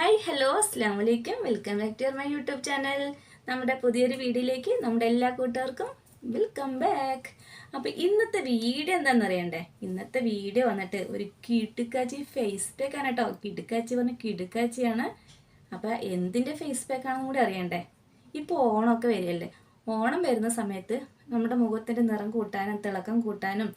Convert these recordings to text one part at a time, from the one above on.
Hi hello അസ്സാം വലൈക്കും welcome back to my YouTube channel നമ്മുടെ പുതിയൊരു വീഡിയോയിലേക്ക് നമ്മുടെ എല്ലാ കൂട്ടുകാർക്കും വെൽക്കം ബാക്ക് അപ്പോൾ ഇന്നത്തെ വീഡിയോ എന്താണെന്ന് അറിയണ്ടേ? ഇന്നത്തെ വീഡിയോ വന്നിട്ട് ഒരു കിടുക്കാച്ചി ഫേസ് പാക്ക് ആണ് കേട്ടോ. കിടുക്കാച്ചി പറഞ്ഞ കിടുക്കാച്ചിയാണ്. അപ്പോൾ എന്തിന്റെ ഫേസ് പാക്ക് ആണെന്നും കൂടി അറിയണ്ടേ? ഇപ്പോൾ ഓണമൊക്കെ വരികയല്ലേ? ഓണം വരുന്ന സമയത്ത് നമ്മുടെ മുഖത്തിന്റെ നിറം കൂട്ടാനും തിളക്കം കൂട്ടാനും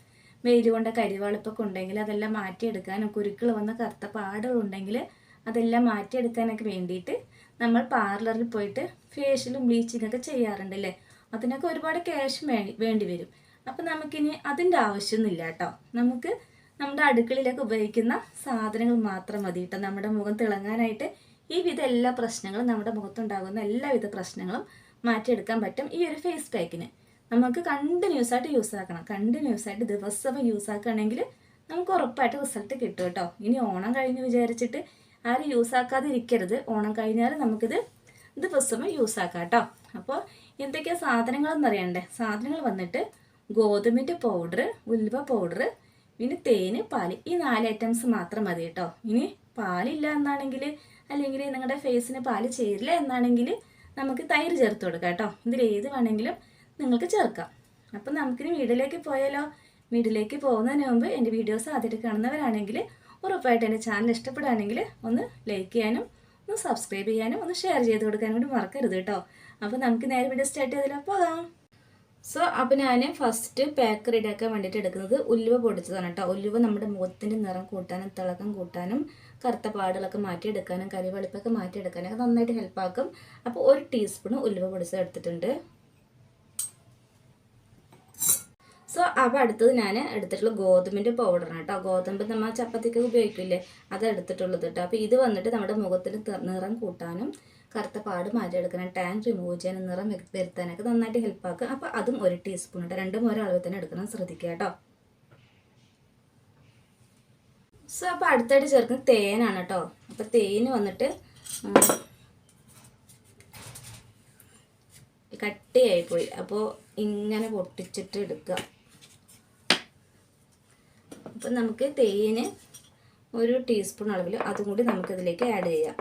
വെയിൽ കൊണ്ട കരിവാളിപ്പൊക്കെ ഉണ്ടെങ്കിൽ അതെല്ലാം മാറ്റിയെടുക്കാനും കുരുക്കൾ വന്ന കറുത്ത പാടുകളുണ്ടെങ്കിൽ അതെല്ലാം മാറ്റിയെടുക്കാനൊക്കെ വേണ്ടിയിട്ട് നമ്മൾ പാർലറിൽ പോയിട്ട് ഫേഷ്യലും ബ്ലീച്ചിങ് ഒക്കെ ചെയ്യാറുണ്ടല്ലേ? അതിനൊക്കെ ഒരുപാട് ക്യാഷ് വേണ്ടി വരും. അപ്പം നമുക്കിനി അതിന്റെ ആവശ്യമൊന്നുമില്ല കേട്ടോ. നമുക്ക് നമ്മുടെ അടുക്കളയിലൊക്കെ ഉപയോഗിക്കുന്ന സാധനങ്ങൾ മാത്രം മതി കേട്ടോ. നമ്മുടെ മുഖം തിളങ്ങാനായിട്ട് ഈ വിധ എല്ലാ പ്രശ്നങ്ങളും നമ്മുടെ മുഖത്തുണ്ടാകുന്ന എല്ലാവിധ പ്രശ്നങ്ങളും മാറ്റിയെടുക്കാൻ പറ്റും ഈ ഒരു ഫേസ് പാക്കിന് നമുക്ക് കണ്ടിന്യൂസ് ആയിട്ട് യൂസ് ആക്കണം. കണ്ടിന്യൂസ് ആയിട്ട് ദിവസവും യൂസ് ആക്കുകയാണെങ്കിൽ നമുക്ക് ഉറപ്പായിട്ട് റിസൾട്ട് കിട്ടും കേട്ടോ. ഇനി ഓണം കഴിഞ്ഞ് വിചാരിച്ചിട്ട് ആരും യൂസ് ആക്കാതെ ഇരിക്കരുത് ഓണം കഴിഞ്ഞാൽ നമുക്കിത് ദിവസമേ യൂസ് ആക്കാം കേട്ടോ അപ്പോൾ എന്തൊക്കെയാ സാധനങ്ങളെന്ന് അറിയണ്ടേ? സാധനങ്ങൾ വന്നിട്ട് ഗോതമ്പിന്റെ പൗഡർ ഉൽവ പൗഡർ പിന്നെ തേന് പാൽ ഈ നാല് ഐറ്റംസ് മാത്രം മതി കേട്ടോ ഇനി പാലില്ല എന്നാണെങ്കിൽ അല്ലെങ്കിൽ നിങ്ങളുടെ ഫേസിന് പാൽ ചേരില്ല എന്നാണെങ്കിൽ നമുക്ക് തൈര് ചേർത്ത് കൊടുക്കാം കേട്ടോ ഇതിൽ ഏത് വേണമെങ്കിലും നിങ്ങൾക്ക് ചേർക്കാം. അപ്പം നമുക്കിനി വീട്ടിലേക്ക് പോയാലോ? വീട്ടിലേക്ക് പോകുന്നതിന് മുമ്പ് എന്റെ വീഡിയോസ് ആദ്യമായിട്ട് കാണുന്നവരാണെങ്കിൽ ഉറപ്പായിട്ട് എന്റെ ചാനൽ ഇഷ്ടപ്പെടുകയാണെങ്കിൽ ഒന്ന് ലൈക്ക് ചെയ്യാനും ഒന്ന് സബ്സ്ക്രൈബ് ചെയ്യാനും ഒന്ന് ഷെയർ ചെയ്ത് കൊടുക്കാനും കൂടി മറക്കരുത് കേട്ടോ അപ്പോൾ നമുക്ക് നേരെ വീഡിയോ സ്റ്റാർട്ട് ചെയ്താലോ പോകാം. സോ അപ്പോൾ ഞാൻ ഫസ്റ്റ് പാക്ക് റെഡിയാക്കാൻ വേണ്ടിയിട്ട് എടുക്കുന്നത് ഉലുവ പൊടിച്ചതാണ് കേട്ടോ ഉലുവ നമ്മുടെ മുഖത്തിന്റെ നിറം കൂട്ടാനും തിളക്കം കൂട്ടാനും കറുത്ത പാടുകളൊക്കെ മാറ്റിയെടുക്കാനും കരിവെളുപ്പൊക്കെ മാറ്റിയെടുക്കാനൊക്കെ നന്നായിട്ട് ഹെൽപ്പാക്കും അപ്പോൾ ഒരു ടീസ്പൂൺ ഉലുവ പൊടിച്ചത് എടുത്തിട്ടുണ്ട്. സോ അപ്പോൾ അടുത്തത് ഞാൻ എടുത്തിട്ടുള്ള ഗോതമ്പിന്റെ പൗഡറാണ് കേട്ടോ. ഗോതമ്പ് നമ്മൾ ചപ്പാത്തിക്ക് ഉപയോഗിക്കില്ലേ? അത് എടുത്തിട്ടുള്ളത് കേട്ടോ. അപ്പോൾ ഇത് വന്നിട്ട് നമ്മുടെ മുഖത്തിന് നിറം കൂട്ടാനും കറുത്ത പാട് മാറ്റി എടുക്കാനും ടാൻ റിമൂവ് ചെയ്യാനും നിറം വരുത്താനൊക്കെ നന്നായിട്ട് ഹെൽപ്പാക്കുക അപ്പോൾ അതും ഒരു ടീസ്പൂൺ കേട്ടോ. രണ്ടും ഒരു അളവിൽ തന്നെ എടുക്കണം. ശ്രദ്ധിക്കുക കേട്ടോ. സോ അപ്പോൾ അടുത്തായിട്ട് ചേർക്കുന്നത് തേനാണ് കേട്ടോ. അപ്പോൾ തേന് വന്നിട്ട് കട്ടിയായി പോയി അപ്പോൾ ഇങ്ങനെ പൊട്ടിച്ചിട്ട് എടുക്കുക. അപ്പം നമുക്ക് തേന് ഒരു ടീസ്പൂൺ അളവിൽ അതും കൂടി നമുക്കിതിലേക്ക് ആഡ് ചെയ്യാം.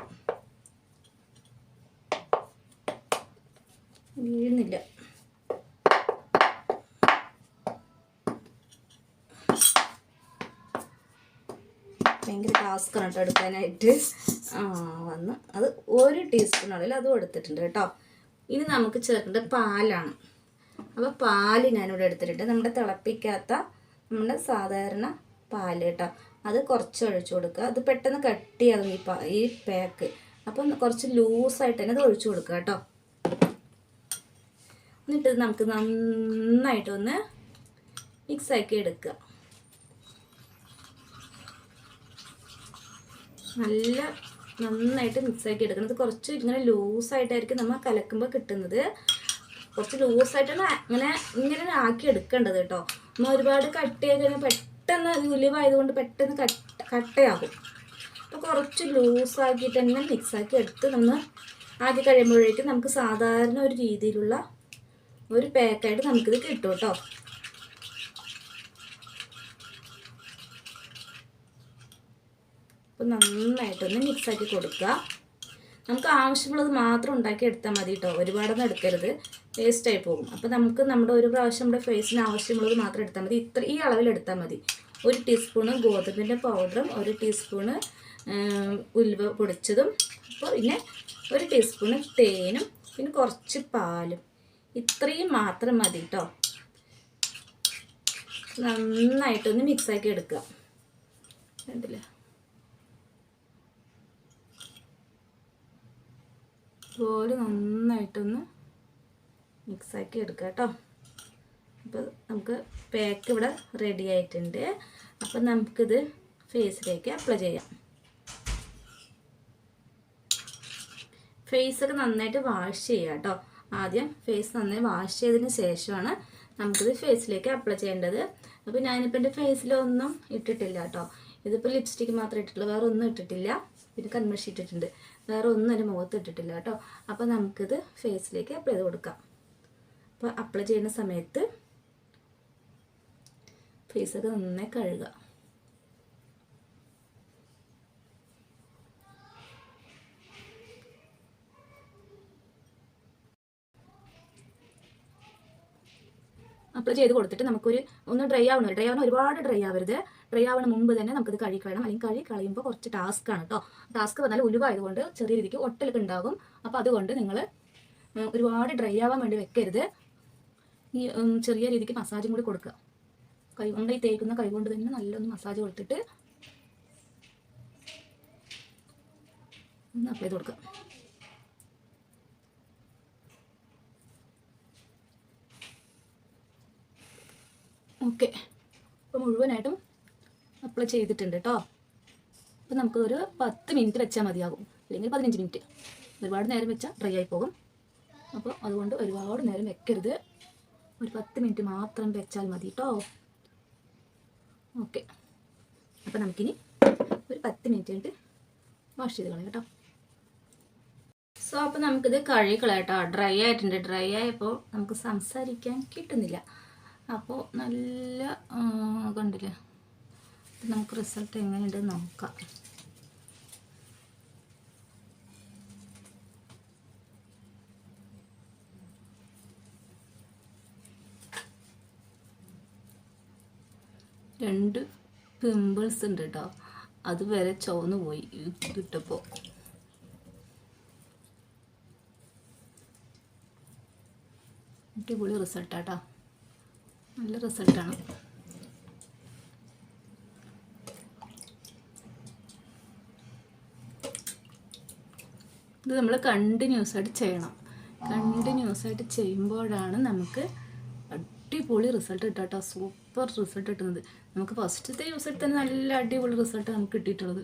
വീഴുന്നില്ല ഭയങ്കര ടാസ്ക്കാണ് കേട്ടോ എടുക്കാനായിട്ട്. വന്ന്. അത് ഒരു ടീസ്പൂൺ അളവിൽ അതും എടുത്തിട്ടുണ്ട് കേട്ടോ. ഇനി നമുക്ക് ചേർക്കേണ്ടത് പാലാണ്. അപ്പോൾ പാൽ ഞാനിവിടെ എടുത്തിട്ടുണ്ട്. നമ്മുടെ തിളപ്പിക്കാത്ത നമ്മുടെ സാധാരണ പാൽ കേട്ടോ അത് കുറച്ച് ഒഴിച്ചു കൊടുക്കുക. അത് പെട്ടെന്ന് കട്ടിയാകും ഈ പാ ഈ പാക്ക്. അപ്പം കുറച്ച് ലൂസായിട്ട് തന്നെ അത് ഒഴിച്ചു കൊടുക്കുക കേട്ടോ. എന്നിട്ട് നമുക്ക് നന്നായിട്ടൊന്ന് മിക്സാക്കി എടുക്കുക. നല്ല നന്നായിട്ട് മിക്സാക്കി എടുക്കണം. ഇത് കുറച്ച് ഇങ്ങനെ ലൂസായിട്ടായിരിക്കും നമ്മൾ കലക്കുമ്പോൾ കിട്ടുന്നത്. കുറച്ച് ലൂസായിട്ടാണ് അങ്ങനെ ഇങ്ങനെ ആക്കി എടുക്കേണ്ടത് കേട്ടോ. നമ്മൾ ഒരുപാട് കട്ടിയായി കഴിഞ്ഞാൽ പെട്ടെന്ന് ഉലിവായതുകൊണ്ട് പെട്ടെന്ന് കട്ട കട്ടയാകും. അപ്പോൾ കുറച്ച് ലൂസാക്കിയിട്ട് തന്നെ മിക്സാക്കി എടുത്ത് നമ്മൾ ആക്കി കഴിയുമ്പോഴേക്കും നമുക്ക് സാധാരണ ഒരു രീതിയിലുള്ള ഒരു പാക്കായിട്ട് നമുക്കിത് കിട്ടും കേട്ടോ. അപ്പോൾ നന്നായിട്ടൊന്ന് മിക്സാക്കി കൊടുക്കുക. നമുക്ക് ആവശ്യമുള്ളത് മാത്രം ഉണ്ടാക്കി എടുത്താൽ മതി കേട്ടോ. ഒരുപാടൊന്നും എടുക്കരുത്. വേസ്റ്റായി പോകും. അപ്പോൾ നമുക്ക് നമ്മുടെ ഒരു പ്രാവശ്യം നമ്മുടെ ഫേസിന് ആവശ്യമുള്ളത് മാത്രം എടുത്താൽ മതി. ഇത്ര ഈ അളവിൽ എടുത്താൽ മതി. ഒരു ടീസ്പൂണ് ഗോതമ്പിന്റെ പൗഡറും ഒരു ടീസ്പൂണ് ഉലുവ പൊടിച്ചതും. അപ്പോൾ പിന്നെ ഒരു ടീസ്പൂണ് തേനും പിന്നെ കുറച്ച് പാലും. ഇത്രയും മാത്രം മതി കേട്ടോ നന്നായിട്ടൊന്ന് മിക്സാക്കി എടുക്കുക. കണ്ടില്ലേ? ഇതുപോലെ നന്നായിട്ടൊന്ന് മിക്സാക്കി എടുക്കുക കേട്ടോ അപ്പോൾ നമുക്ക് പാക്ക് ഇവിടെ റെഡി ആയിട്ടുണ്ട്. അപ്പം നമുക്കിത് ഫേസിലേക്ക് അപ്ലൈ ചെയ്യാം. ഫേസൊക്കെ നന്നായിട്ട് വാഷ് ചെയ്യുക കേട്ടോ. ആദ്യം ഫേസ് നന്നായി വാഷ് ചെയ്തതിന് ശേഷമാണ് നമുക്കിത് ഫേസിലേക്ക് അപ്ലൈ ചെയ്യേണ്ടത്. അപ്പോൾ ഞാനിപ്പോൾ എന്റെ ഫേസിലൊന്നും ഇട്ടിട്ടില്ല കേട്ടോ. ഇതിപ്പോൾ ലിപ്സ്റ്റിക്ക് മാത്രമേ ഇട്ടിട്ടുള്ളൂ. വേറെ ഒന്നും ഇട്ടിട്ടില്ല. പിന്നെ കൺമഷി ഇട്ടിട്ടുണ്ട്. വേറെ ഒന്നും എന്റെ മുഖത്ത് ഇട്ടിട്ടില്ല കേട്ടോ. അപ്പോൾ നമുക്കിത് ഫേസിലേക്ക് അപ്ലൈ ചെയ്ത് കൊടുക്കാം. അപ്പോൾ അപ്ലൈ ചെയ്യുന്ന സമയത്ത് ഫേസൊക്കെ നന്നായി കഴുകുക അപ്ലൈ ചെയ്ത് കൊടുത്തിട്ട് നമുക്കൊരു ഒന്ന് ഡ്രൈ ആവണം. ഡ്രൈ ആവണം ഒരുപാട് ഡ്രൈ ആവരുത്. ഡ്രൈ ആവണ മുമ്പ് തന്നെ നമുക്കിത് കഴിക്കണം അല്ലെങ്കിൽ കഴി കളയുമ്പോൾ കുറച്ച് ടാസ്ക് ആണ് കേട്ടോ ടാസ്ക് വന്നാൽ ഉലുവായതുകൊണ്ട് ചെറിയ രീതിക്ക് ഒട്ടലൊക്കെ ഉണ്ടാകും. അപ്പോൾ അതുകൊണ്ട് നിങ്ങൾ ഒരുപാട് ഡ്രൈ ആവാൻ വേണ്ടി വെക്കരുത്. ഈ ചെറിയ രീതിക്ക് മസാജും കൂടി കൊടുക്കുക. കൈ കൊണ്ട് ഈ തേക്കുന്ന കൈകൊണ്ട് തന്നെ നല്ലൊന്ന് മസാജ് കൊടുത്തിട്ട് ഒന്ന് അപ്ലൈ ചെയ്ത് കൊടുക്കുക. ഓക്കെ അപ്പോൾ മുഴുവനായിട്ടും അപ്ലൈ ചെയ്തിട്ടുണ്ട് കേട്ടോ അപ്പോൾ നമുക്ക് ഒരു പത്ത് മിനിറ്റ് വെച്ചാൽ മതിയാകും. അല്ലെങ്കിൽ പതിനഞ്ച് മിനിറ്റ് ഒരുപാട് നേരം വെച്ചാൽ ഡ്രൈ ആയി പോകും. അപ്പോൾ അതുകൊണ്ട് ഒരുപാട് നേരം വെക്കരുത്. ഒരു പത്ത് മിനിറ്റ് മാത്രം വെച്ചാൽ മതി കേട്ടോ ഓക്കെ. അപ്പോൾ നമുക്കിനി ഒരു പത്ത് മിനിറ്റ് കഴിഞ്ഞിട്ട് വാഷ് ചെയ്ത് കളയാം കേട്ടോ. സോ അപ്പോൾ നമുക്കിത് കഴുകി കളയാം കേട്ടോ. ഡ്രൈ ആയിട്ടുണ്ട്. ഡ്രൈ ആയപ്പോൾ നമുക്ക് സംസാരിക്കാൻ കിട്ടുന്നില്ല. അപ്പോൾ നല്ല കണ്ടില്ല? നമുക്ക് റിസൾട്ട് എങ്ങനെയുണ്ടെന്ന് നോക്കാം. രണ്ട് പിമ്പിൾസ് ഉണ്ട് കേട്ടോ അത് വരെ ചുവന്ന് പോയി ഇതിട്ടപ്പോൾ അടിപൊളി റിസൾട്ടാട്ടോ നല്ല റിസൾട്ടാണ് ഇത് നമ്മൾ കണ്ടിന്യൂസ് ആയിട്ട് ചെയ്യണം. കണ്ടിന്യൂസ് ആയിട്ട് ചെയ്യുമ്പോഴാണ് നമുക്ക് അടിപൊളി റിസൾട്ട് കിട്ടാട്ടോ. കേട്ടോ സൂപ്പർ റിസൾട്ട് കിട്ടുന്നത്. നമുക്ക് ഫസ്റ്റത്തെ യൂസിൽ തന്നെ നല്ല അടിപൊളി റിസൾട്ട് നമുക്ക് കിട്ടിയിട്ടുള്ളത്.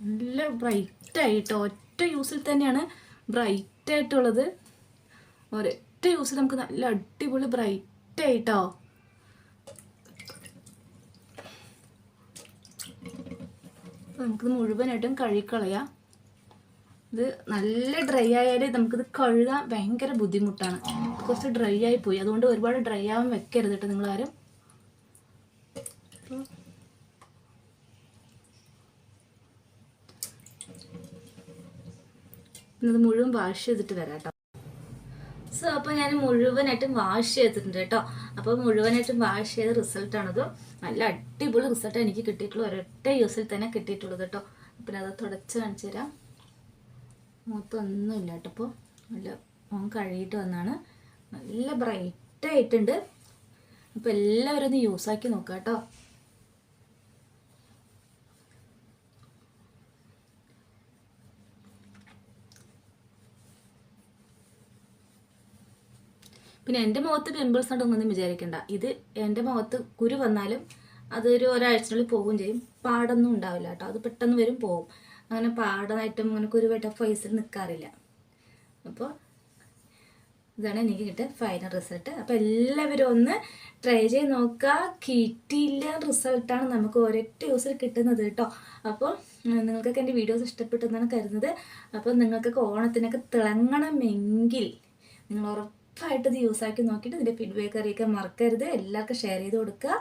നല്ല ബ്രൈറ്റ് ആയിട്ടോ ഒറ്റ യൂസിൽ തന്നെയാണ് ബ്രൈറ്റ് ആയിട്ടുള്ളത്. ഒരൊറ്റ യൂസിൽ നമുക്ക് നല്ല അടിപൊളി ബ്രൈറ്റ് അപ്പോൾ നമുക്കിത് മുഴുവനായിട്ടും കഴുകിക്കളയാം. ഇത് നല്ല ഡ്രൈ ആയാൽ നമുക്കിത് കഴുകാൻ ഭയങ്കര ബുദ്ധിമുട്ടാണ്. കുറച്ച് ഡ്രൈ ആയി പോയി. അതുകൊണ്ട് ഒരുപാട് ഡ്രൈ ആവാൻ വെക്കരുത് കേട്ടോ നിങ്ങളാരും. ഇത് മുഴുവൻ വാഷ് ചെയ്തിട്ട് വരാം സോ അപ്പോൾ ഞാൻ മുഴുവനായിട്ടും വാഷ് ചെയ്തിട്ടുണ്ട് കേട്ടോ. അപ്പോൾ മുഴുവനായിട്ടും വാഷ് ചെയ്ത റിസൾട്ടാണത് നല്ല അടിപൊളി റിസൾട്ട് എനിക്ക് കിട്ടിയിട്ടുള്ളൂ ഒരൊറ്റ യൂസിൽ തന്നെ കിട്ടിയിട്ടുള്ളത് കേട്ടോ. പിന്നെ അത് തുടച്ച് കാണിച്ചു തരാം. മൊത്തമൊന്നുമില്ല കേട്ടോ അപ്പോൾ നല്ല മോൻ കഴുകിയിട്ട് വന്നാണ്. നല്ല ബ്രൈറ്റ് ആയിട്ടുണ്ട്. അപ്പോൾ എല്ലാവരും ഒന്ന് ആക്കി നോക്കാം കേട്ടോ. പിന്നെ എന്റെ മുഖത്ത് പിമ്പിൾസ് ഉണ്ടെന്നൊന്നും വിചാരിക്കണ്ട. ഇത് എന്റെ മുഖത്ത് കുരു വന്നാലും അതൊരു ഒരാഴ്ചയിൽ പോവുകയും ചെയ്യും. പാടൊന്നും ഉണ്ടാവില്ല കേട്ടോ. അത് പെട്ടെന്ന് വരും പോവും. അങ്ങനെ പാടായിട്ടും അങ്ങനെ കുരുവായിട്ട് ഫേസിൽ നിൽക്കാറില്ല അപ്പോൾ ഇതാണ് എനിക്ക് കിട്ടിയ ഫൈനൽ റിസൾട്ട് അപ്പോൾ എല്ലാവരും ഒന്ന് ട്രൈ ചെയ്ത് നോക്കുക കിട്ടിയില്ല റിസൾട്ടാണ് നമുക്ക് ഒരൊറ്റ യൂസിൽ കിട്ടുന്നത് കേട്ടോ. അപ്പോൾ നിങ്ങൾക്കൊക്കെ എന്റെ വീഡിയോസ് ഇഷ്ടപ്പെട്ടെന്നാണ് കരുതുന്നത്. അപ്പോൾ നിങ്ങൾക്കൊക്കെ ഓണത്തിനൊക്കെ തിളങ്ങണമെങ്കിൽ നിങ്ങൾ ഉറപ്പായിട്ട് ഇത് യൂസ് ആക്കി നോക്കിയിട്ട് ഇതിന്റെ ഫീഡ്ബാക്ക് അറിയിക്കാൻ മറക്കരുത്. എല്ലാവർക്കും ഷെയർ ചെയ്ത് കൊടുക്കുക.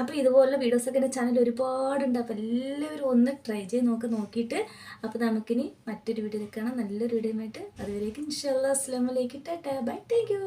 അപ്പോൾ ഇതുപോലുള്ള വീഡിയോസൊക്കെ എന്റെ ചാനൽ ഒരുപാടുണ്ട്. അപ്പോൾ എല്ലാവരും ഒന്ന് ട്രൈ ചെയ്ത് നോക്കി നോക്കിയിട്ട് അപ്പോൾ നമുക്കിനി മറ്റൊരു വീഡിയോയിൽ കാണാം. നല്ലൊരു വീഡിയോ ആയിട്ട്. അതുവരേക്കും ഇൻഷാല്ലാ അസ്ലാമലേക്ക് ടാറ്റാ. Bye thank you